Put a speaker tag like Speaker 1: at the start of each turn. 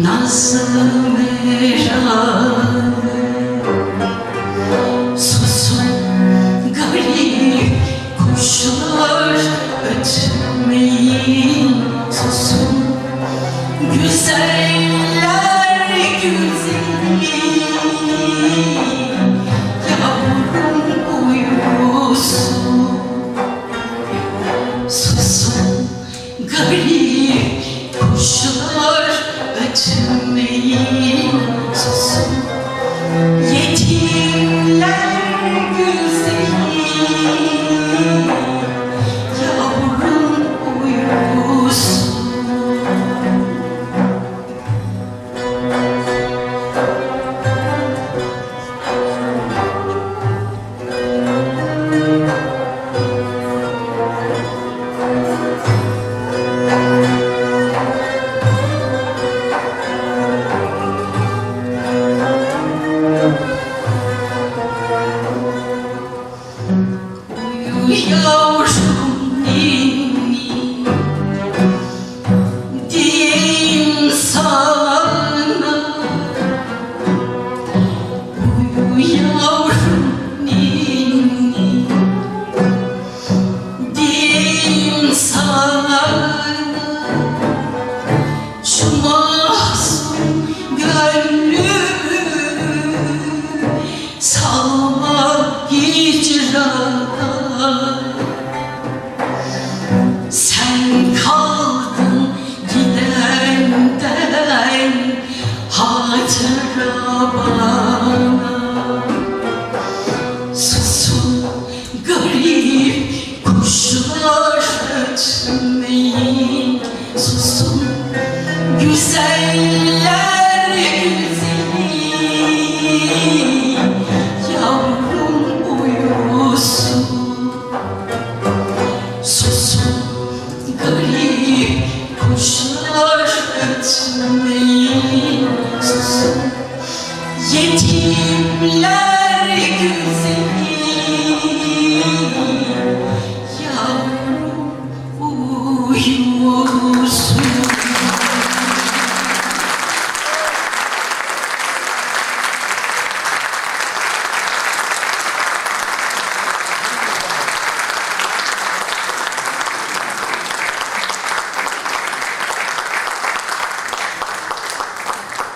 Speaker 1: Nasıl Uyu yavrum ninni aşık bana love.